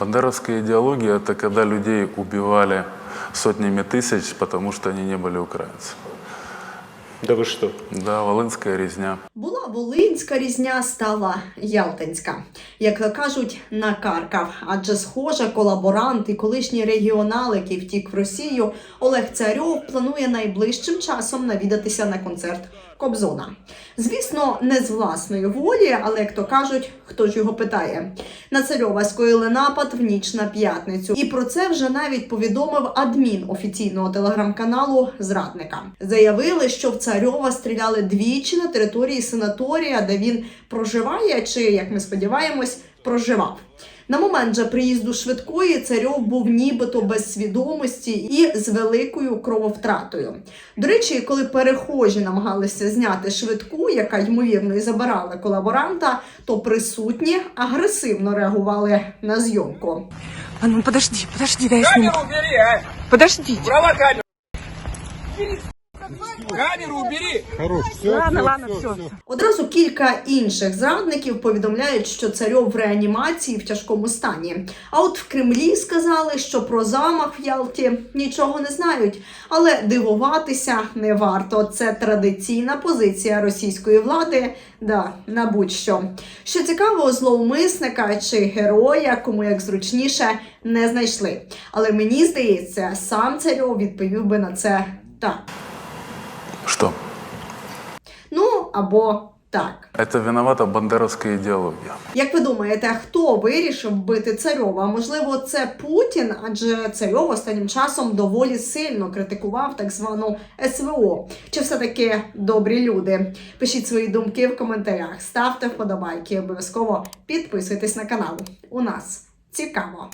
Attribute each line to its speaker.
Speaker 1: Бандеровская идеология – это когда людей убивали сотнями тысяч, потому что они не были украинцами.
Speaker 2: Да ви що?
Speaker 1: Да, Волынская резня.
Speaker 3: Була волинська різня, стала ялтинська. Як кажуть, накаркав. Адже схоже, колаборант і колишній регіонал, який втік в Росію, Олег Царьов планує найближчим часом навідатися на концерт Кобзона. Звісно, не з власної волі, але як то кажуть, хто ж його питає. На Царьова скоїли напад в ніч на п'ятницю. І про це вже навіть повідомив адмін офіційного телеграм-каналу Зрадника. Заявили, що в Царьова стріляли двічі на території санаторія, де він проживає, чи як ми сподіваємось, проживав. На момент же приїзду швидкої царьов був нібито без свідомості і з великою крововтратою. До речі, коли перехожі намагалися зняти швидку, яка ймовірно і забирала колаборанта, то присутні агресивно реагували на зйомку.
Speaker 4: А ну подожди, подожди, дай я сниму.
Speaker 5: Камеру убери!
Speaker 4: Подожди.
Speaker 5: Убрала камеру! Камеру убери!
Speaker 4: ладно, ладно, все.
Speaker 3: Одразу кілька інших зрадників повідомляють, що царьов в реанімації в тяжкому стані. А от в Кремлі сказали, що про замах в Ялті нічого не знають, але дивуватися не варто. Це традиційна позиція російської влади. Да, на будь-що. Що цікаво, зловмисника чи героя, кому як зручніше, не знайшли. Але мені здається, сам царьов відповів би на це так.
Speaker 1: Что?
Speaker 3: Ну або так.
Speaker 1: Это виновата бандеровская идеология.
Speaker 3: Як ви думаєте, хто вирішив бити царьова? Можливо, це Путін, адже царьов останнім часом доволі сильно критикував так звану СВО. Чи все-таки добрі люди? Пишіть свої думки в коментарях, ставте вподобайки, обов'язково підписуйтесь на канал. У нас цікаво.